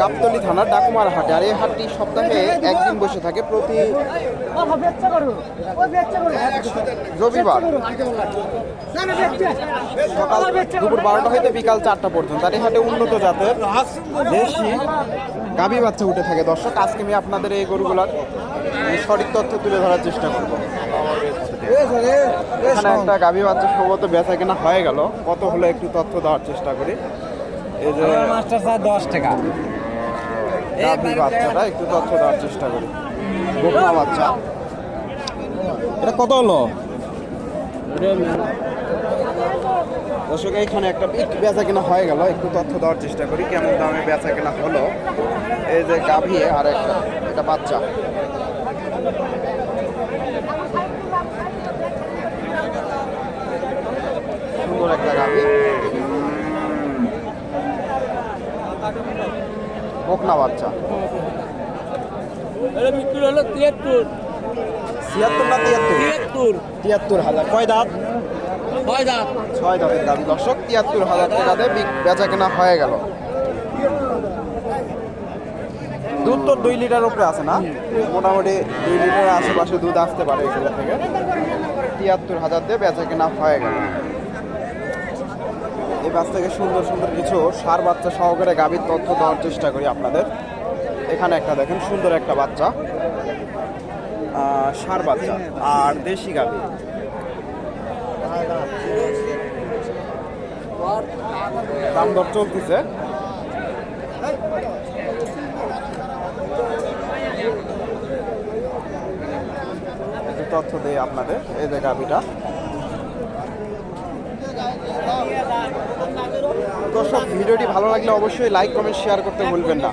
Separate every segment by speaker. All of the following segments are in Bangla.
Speaker 1: গাবতলি থানার ডাকুমার হাটে। আর এই হাটটি সপ্তাহে একদিন বসে থাকে প্রতি রবিবার। সকাল দুপুর বারোটা হইতে বিকাল চারটা পর্যন্ত। আর এই হাটে উন্নত জাতের দেশি গাভী বাচ্চা উঠে থাকে। দর্শক, আজকে আমি আপনাদের এই গরুগুলার সঠিক তথ্য তুলে ধরার চেষ্টা করব। এখানে একটা গাভী বাচ্চা সম্ভবত বেচা কেনা হয়ে গেল। কত হলো একটু তথ্য দেওয়ার চেষ্টা করি। এই যে
Speaker 2: মাস্টার স্যার দশ টাকা।
Speaker 1: গাভী বাচ্চাটা একটু তথ্য দেওয়ার চেষ্টা করি। বকনা বাচ্চা। এটা কত হলো? দর্শক এইখানে একটা একটু বেচা কেনা হয়ে গেল। একটু তথ্য দেওয়ার চেষ্টা করি কেমন দামে বেচা কেনা হলো। এই যে গাভী আর একটা এটা বাচ্চা সুন্দর একটা গাভী বকনা বাচ্চা।
Speaker 2: হলো তিয়াত্তর।
Speaker 1: ছিয়াত্তর না তিয়াত্তর?
Speaker 2: তিয়াত্তর।
Speaker 1: তিয়াত্তর হাজার। কয় দাঁত?
Speaker 2: ছয় দাঁত।
Speaker 1: ছয় দাঁতের দাবি। দর্শক তিয়াত্তর হাজার টাকাতে বিক- বেচা কেনা হয়ে গেল। দুধ তো দুই লিটার উপরে আছে না? মোটামুটি দুই লিটারের আশেপাশে দুধ আসতে পারে এগুলো থেকে। তিয়াত্তর হাজার দিয়ে বেচা কেনা হয়ে গেল। এই বাস থেকে সুন্দর সুন্দর কিছু সার বাচ্চা সহকারে গাভীর তথ্য দেওয়ার চেষ্টা করি আপনাদের। এখানে একটা দেখেন, সুন্দর একটা বাচ্চা। ষাঁড় বাচ্চা আর দেশি গাভী। দাম দর চলতেছে। তথ্য দেয় আপনাদের, এই যে গাভিটা। দর্শক ভিডিওটি ভালো লাগলে অবশ্যই লাইক কমেন্ট শেয়ার করতে ভুলবেন না।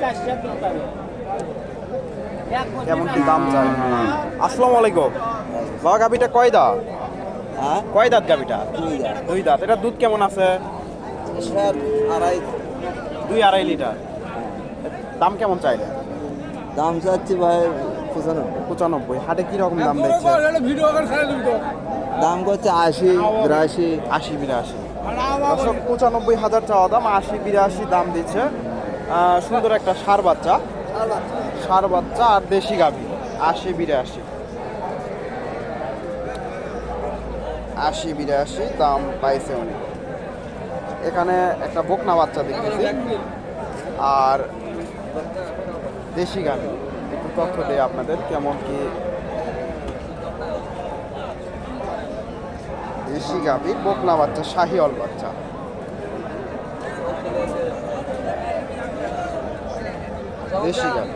Speaker 1: কেমন কি দাম চাই? আসসালামু আলাইকুম। বাবা গাভিটা কয় দা
Speaker 2: হ্যাঁ?
Speaker 1: কয় দাঁত গাভিটা? দুই দাঁত। এটা দুধ কেমন আছে?
Speaker 2: আড়াই।
Speaker 1: দুই আড়াই লিটার। দাম কেমন চাইলে
Speaker 2: দাম চাচ্ছি ভাই পঁচানব্বই।
Speaker 1: পঁচানব্বই। হাটে কি রকম দাম দিচ্ছে
Speaker 2: দাম করছে আশি বিরাশি।
Speaker 1: আশি বিরাশি। দর্শক, পঁচানব্বই হাজার চাওয়া দাম, আশি, বিরাশি দাম দিচ্ছে। সুন্দর একটা সার বাচ্চা। সার বাচ্চা আর দেশি গাভি, আশি, বিরাশি। আশি, বিরাশি দাম পাইছে উনি। এখানে একটা বকনা বাচ্চা দেখতেছি। আর দেশি গাভি, একটু তথ্য দেয় আপনাদের, কেমন কি দেশি গাভি, বকনা বাচ্চা, শাহিওয়াল বাচ্চা। দেশি গাভি।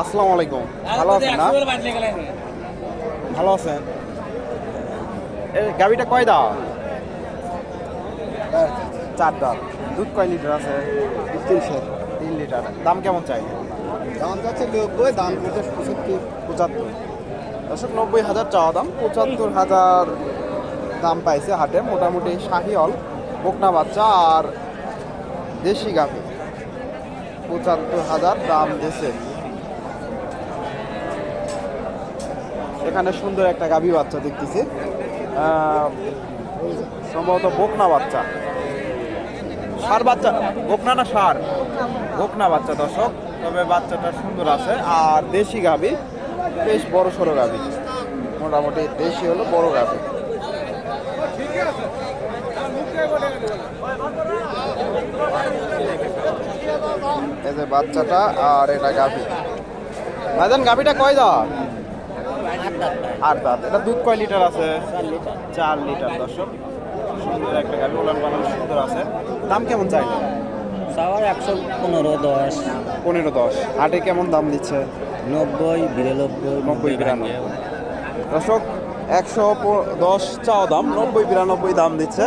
Speaker 1: আসসালামু আলাইকুম। ভালো আছেন না? ভালো আছেন? গাভিটা কয় দাও চার দাঁত। দুধ কয় লিটার আছে? তিনশো তিন লিটার। দাম কেমন চাই?
Speaker 2: দাম চাচ্ছে নব্বই দাম করছে পঁয়ষট্টি
Speaker 1: পঁচাত্তর। দশক নব্বই হাজার চাওয়া দাম। পঁচাত্তর হাজার দাম পাইছে হাটে মোটামুটি শাহিওল বকনা বাচ্চা আর দেশি গাভি। পঁচাত্তর হাজার দাম দিয়েছে এখানে সুন্দর একটা গাভী বাচ্চা দেখতেছি। সম্ভবত বকনা বাচ্চা। সার বাচ্চা বকনা না সার? বকনা বাচ্চা দর্শক, তবে বাচ্চাটা সুন্দর আছে। আর দেশি গাভী, বেশ বড় সড়ো গাভী। মোটামুটি দেশি হলো বড় গাভী। এই যে বাচ্চাটা আর এটা গাভী। ভাইজান, গাভীটা কয় দাঁত? আট দাঁত। এটা দুধ কয় লিটার আছে? চার লিটার। দর্শক। সুন্দর একটা গাভী, ওলান বানানো সুন্দর আছে। দাম কেমন চাইলে
Speaker 2: সবার একশো পনেরো দশ।
Speaker 1: পনেরো দশ। হাটে কেমন দাম দিচ্ছে?
Speaker 2: নব্বই বিরানব্বই
Speaker 1: নব্বই বিরানব্বই। দর্শক একশো দশ চাওয়া দাম নব্বই বিরানব্বই দাম দিচ্ছে।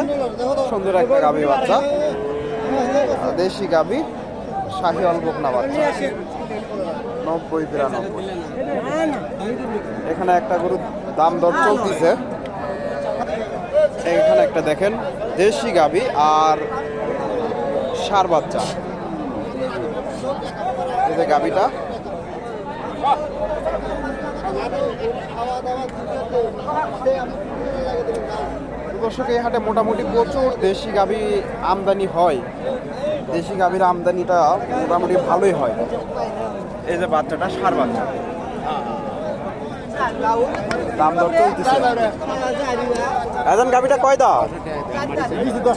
Speaker 1: সুন্দর একটা গাভী বাচ্চা। দেশি গাভী শাহিওয়াল বকনা বাচ্চা। নব্বই বিরানব্বই। এখানে একটা গরুর দাম দর চলতেছে। এখানে একটা দেখেন দেশি গাবি আর সার বাচ্চা। এই যে গাবিটা দর্শক, এই হাটে মোটামুটি প্রচুর দেশি গাবি আমদানি হয়। দেশি গাভীর আমদানিটা মোটামুটি ভালোই হয়। এই যে বাচ্চাটা, সার বাচ্চা। দাম দর চলতেছে। গাভিটা কয় দাঁত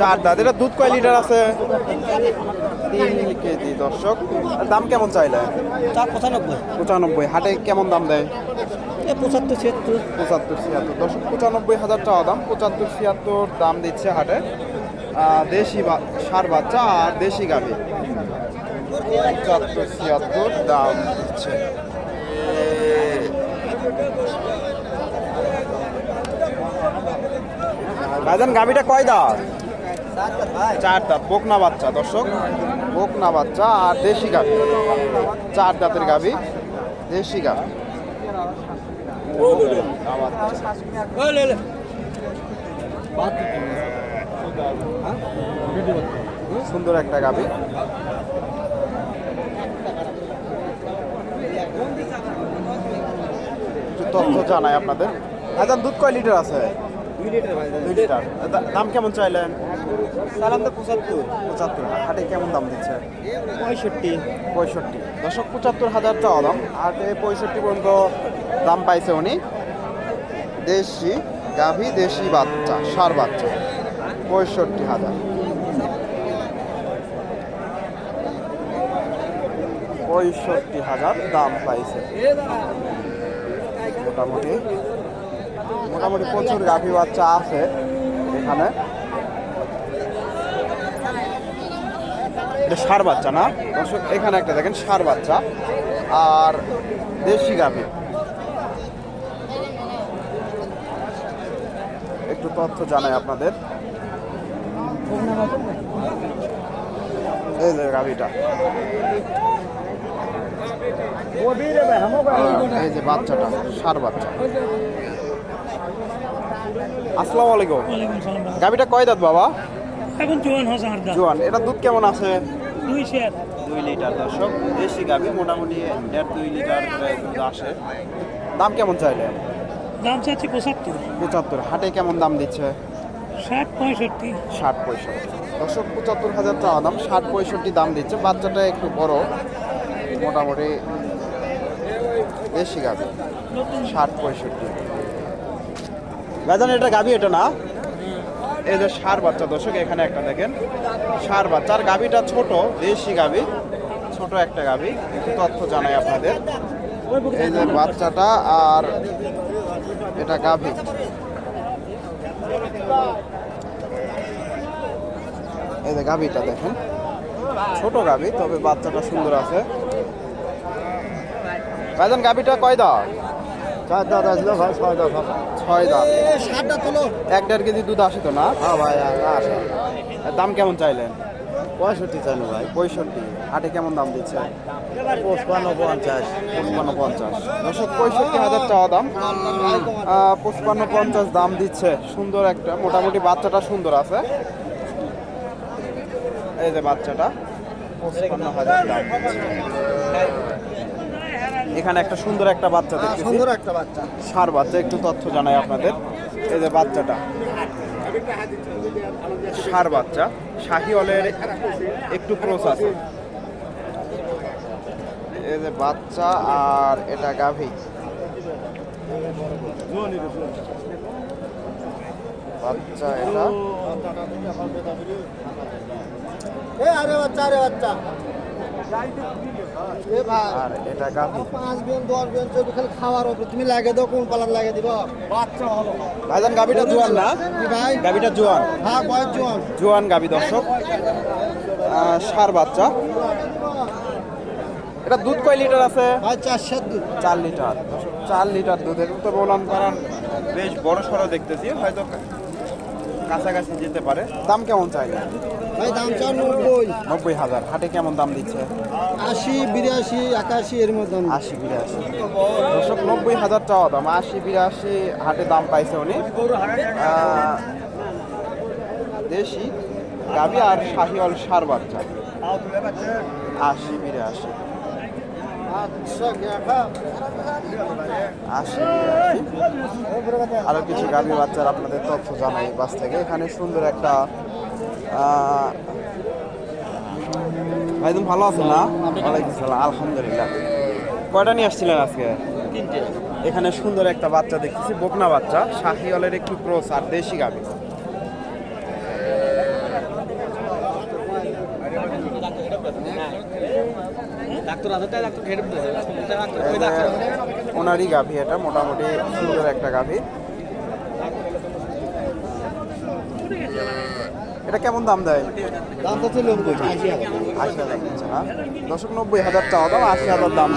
Speaker 1: চার দাঁত। এটা দুধ কয় লিটার আছে? তিন কেজি দর্শক। দাম কেমন চাইলে?
Speaker 2: চার পঁচানব্বই।
Speaker 1: পঁচানব্বই। হাটে কেমন দাম দেয়?
Speaker 2: পঁচাত্তর ছিয়াত্তর।
Speaker 1: পঁচাত্তর ছিয়াত্তর। দশ পঁচানব্বই হাজার টাকা দাম পঁচাত্তর ছিয়াত্তর দাম দিচ্ছে হাটে। দেশি ষাঁড় বাচ্চা আর দেশি গাভী। পঁচাত্তর ছিয়াত্তর দাম দিচ্ছে। ভাইজান গাভীটা কয় দাঁত? চার দাঁত বকনা বাচ্চা দর্শক। বকনা বাচ্চা আর দেশি গাভী। চার দাঁতের গাভী দেশি গাভী। সুন্দর একটা গাবি একটু তথ্য জানাই আপনাদের। আচ্ছা দুধ কয় লিটার আছে?
Speaker 2: দুই লিটার
Speaker 1: দাম কেমন চাইলেন?
Speaker 2: সালাম তো পঁচাত্তর।
Speaker 1: পঁচাত্তর। হাটে কেমন দাম দিচ্ছে?
Speaker 2: পঁয়ষট্টি।
Speaker 1: পঁয়ষট্টি। দশক পঁচাত্তর হাজার টাকা দাম। হাটে পঁয়ষট্টি পর্যন্ত দাম পাইছে উনি। দেশি গাভী দেশি বাচ্চা সার বাচ্চা। পঁয়ষট্টি হাজার। পঁয়ষট্টি হাজার দাম পাইছে। মোটামুটি। মোটামুটি প্রচুর গাভী বাচ্চা আছে এখানে। সার বাচ্চা না? দর্শক, এখানে একটা দেখেন, সার বাচ্চা। আর দেশি গাভী। একটু তথ্য জানাই আপনাদের। এই যে গাভীটা। এই যে বাচ্চাটা, সার বাচ্চা। আসসালামু আলাইকুম। গাভীটা কয় দাঁত বাবা?
Speaker 3: এখন জোয়ান হাজার দাম
Speaker 1: জোয়ান। এটা দুধ কেমন আছে?
Speaker 3: দুই শেয়ার।
Speaker 1: দুই লিটার দর্শক। দেশি গাভী মোটামুটি দেড় দুই লিটার দুধ আসে। দাম কেমন চাইলে?
Speaker 3: দাম চাচ্ছি পঁচাত্তর।
Speaker 1: পঁচাত্তর। হাটে কেমন দাম দিচ্ছে?
Speaker 3: ষাট পঁয়ষট্টি।
Speaker 1: ষাট পঁয়ষট্টি। দর্শক পঁচাত্তর হাজার টাকা দাম। ষাট পঁয়ষট্টি দাম দিচ্ছে। বাচ্চাটা একটু বড়। মোটামুটি দেশি গাভী। ষাট পঁয়ষট্টি। গাজান এটা গাভী এটা না? এই যে সার বাচ্চা, দর্শক, এখানে একটা দেখেন। সার বাচ্চা, আর গাভীটা ছোট, দেশি গাভী ছোট একটা একটু তথ্য জানাই আপনাদের। এই যে বাচ্চাটা আর এটা গাভী এই যে গাভীটা দেখেন। ছোট গাভী তবে বাচ্চাটা সুন্দর আছে। ভাইজান গাভীটা কয় দাঁত
Speaker 2: চার দাঁত আসলো ভাই ছয় দাঁত
Speaker 1: ছয় দাঁত।
Speaker 2: ষাটটা তোলো
Speaker 1: এক দেড় কেজি দুধ আসে তো না?
Speaker 2: হ্যাঁ ভাই আসো।
Speaker 1: দাম কেমন চাইলেন?
Speaker 2: পঁয়ষট্টি চাইলো ভাই।
Speaker 1: পঁয়ষট্টি। হাটে কেমন দাম দিচ্ছে?
Speaker 2: পঁচপান্ন পঞ্চাশ।
Speaker 1: পঁচপান্ন পঞ্চাশ। দশক পঁয়ষট্টি হাজার টাকা দাম। আহ, পঁচপান্ন পঞ্চাশ দাম দিচ্ছে। সুন্দর একটা মোটামুটি বাচ্চাটা সুন্দর আছে। এই যে বাচ্চাটা পঁচপান্ন হাজার দাম দিচ্ছে। এখানে একটা সুন্দর একটা বাচ্চা দেখতেছি।
Speaker 2: সুন্দর একটা বাচ্চা।
Speaker 1: সার বাচ্চা একটু তথ্য জানাই আপনাদের। এই যে বাচ্চাটা। সার বাচ্চা। শাহিওয়ালের একটু ক্রোস আছে। এই যে বাচ্চা আর এটা গাভী। বাচ্চা এটা।
Speaker 2: এ আরে বাচ্চা আরে বাচ্চা।
Speaker 1: আর এটা গাভী
Speaker 2: পাঁচ দশ খালি খাওয়ার উপরে তুমি লাগে দাও কোন পালার লাগে দিব? বাচ্চা হলো।
Speaker 1: ভাইজান গাভীটা জোয়ান না?
Speaker 2: ভাই?
Speaker 1: গাভীটা জোয়ান।
Speaker 2: হ্যাঁ বয়স জোয়ান।
Speaker 1: জোয়ান গাভী দর্শক। সার বাচ্চা। এটা দুধ কয় লিটার আছে?
Speaker 2: ভাই চার সাত দুধ।
Speaker 1: চার লিটার। চার লিটার দুধের তো বললাম কারণ বেশ বড় সড়ো দেখতেছি। হয়তো কাছাকাছি যেতে পারে। দাম কেমন চাইলে
Speaker 2: ভাই দাম চার নব্বই।
Speaker 1: নব্বই হাজার। হাটে কেমন দাম দিচ্ছে?
Speaker 2: আশি বিরাশি একাশি এর মধ্যে
Speaker 1: আশি বিরাশি। দর্শক নব্বই হাজার চাওয়া দাম। আশি বিরাশি হাটে দাম পাইছে উনি। দেশি গাবি আর শাহিওয়াল সার বাচ্চা। আশি বিরাশি।
Speaker 2: আচ্ছা
Speaker 1: আশি আরও কিছু গাভী বাচ্চার আপনাদের তথ্য জানাই বাস থেকে। এখানে সুন্দর একটা ভাই তুমি ভালো আছো না? ওয়ালাইকুম সালাম আলহামদুলিল্লাহ। কয়টা নিয়ে আসছিলেন আজকে? এখানে সুন্দর একটা বাচ্চা দেখতেছি বকনা বাচ্চা শাহিওয়ালের একটু ক্রস আর দেশি গাভী। ওনারই গাভী এটা মোটামুটি সুন্দর একটা গাভী। এটা কেমন দাম দেয়?
Speaker 2: দাম তো নব্বই। আশি হাজার
Speaker 1: দশক নব্বই হাজার চাওয়া দাম আশি হাজার দাম।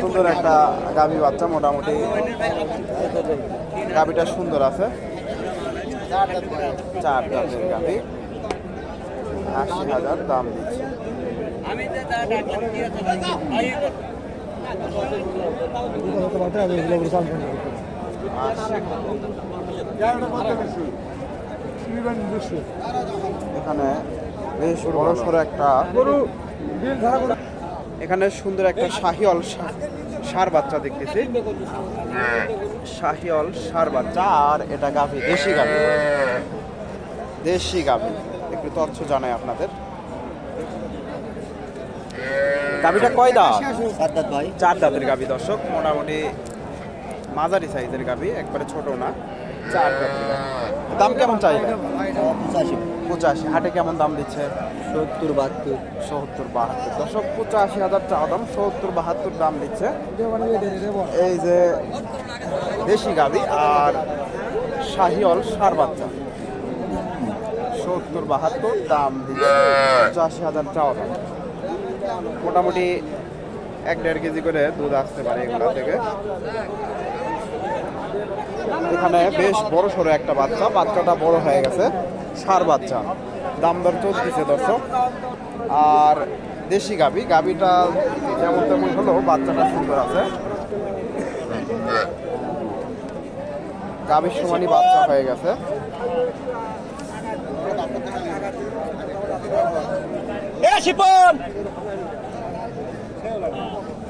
Speaker 1: সুন্দর একটা গাভী বাচ্চা মোটামুটি গাভীটা সুন্দর আছে। চার দামের গাভী। আশি হাজার দাম দিচ্ছে। এখানে বড় একটা এখানে সুন্দর একটা শাহিওল সা- ষাঁড় বাচ্চা দেখতেছি। শাহিওল ষাঁড় বাচ্চা, আর এটা গাভী, দেশি গাভী। দেশি গাভী। একটু তথ্য জানাই আপনাদের। গাভীটা কয় দাঁত?
Speaker 2: সাদ্দাত ভাই।
Speaker 1: চার দাঁতের গাভী দর্শক। মোটামুটি মাঝারি সাইজের গাভী একবারে ছোট না চার দাঁতের দাম কেমন চাই
Speaker 2: পঁচাশি।
Speaker 1: পঁচাশি। হাটে কেমন দাম দিচ্ছে?
Speaker 2: সত্তর বাহাত্তর।
Speaker 1: সত্তর বাহাত্তর। দশক পঁচাশি হাজার চাওয়া দাম সত্তর বাহাত্তর দাম দিচ্ছে। এই যে দেশি গাভী আর শাহিওল সার বাচ্চা। সত্তর বাহাত্তর দাম দিচ্ছে পঁচাশি হাজার চাওয়া দাম। মোটামুটি এক দেড় কেজি করে দুধ আসতে পারে এগুলো থেকে। এখানে বেশ বড় সড়ো একটা বাচ্চা, বাচ্চাটা বড় হয়ে গেছে, সার বাচ্চা। দাম দর চলতেছে দর্শক। আর দেশি গাবি, গাবিটা যেমন তেমন হলেও বাচ্চাটা সুন্দর আছে। গাবির সমানই বাচ্চা হয়ে গেছে।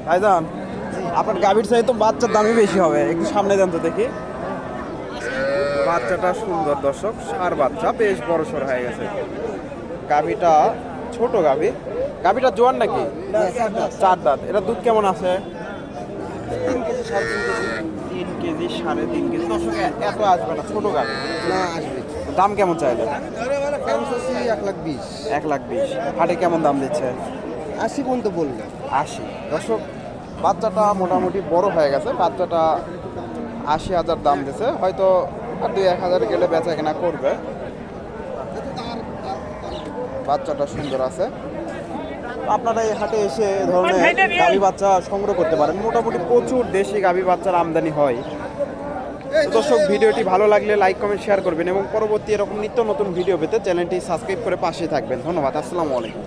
Speaker 1: ভাইজান আপনার গাভীর চাই তো বাচ্চার দামই বেশি হবে। একটু সামনে দেন তো দেখি। বাচ্চাটা সুন্দর দর্শক সার বাচ্চা বেশ বড় সর হয়ে গেছে। গাভীটা ছোট গাভী। গাভীটা জোয়ান নাকি? চার দাঁত। এটা দুধ কেমন আছে? তিন কেজি সাড়ে তিন কেজি তিন কেজি সাড়ে তিন কেজি। দর্শক এত আসবে না ছোট গাভী।
Speaker 2: না আসবে
Speaker 1: দাম কেমন চাইলে
Speaker 2: এক লাখ বিশ।
Speaker 1: এক লাখ বিশ। হাটে কেমন দাম দিচ্ছে?
Speaker 2: আশি পর্যন্ত বললে।
Speaker 1: আশি। দর্শক বাচ্চাটা মোটামুটি বড় হয়ে গেছে। বাচ্চাটা আশি হাজার দাম দিছে। হয়তো আর দুই এক হাজার গেলে বেচা কেনা করবে। বাচ্চাটা সুন্দর আছে। আপনারা এই হাটে এসে ধরনের গাভী বাচ্চা সংগ্রহ করতে পারেন। মোটামুটি প্রচুর দেশি গাভী বাচ্চার আমদানি হয়। দর্শক, ভিডিওটি ভালো লাগলে লাইক, কমেন্ট, শেয়ার করবেন এবং পরবর্তী এরকম নিত্য নতুন ভিডিও পেতে চ্যানেলটি সাবস্ক্রাইব করে পাশে থাকবেন। ধন্যবাদ, আসসালামু আলাইকুম।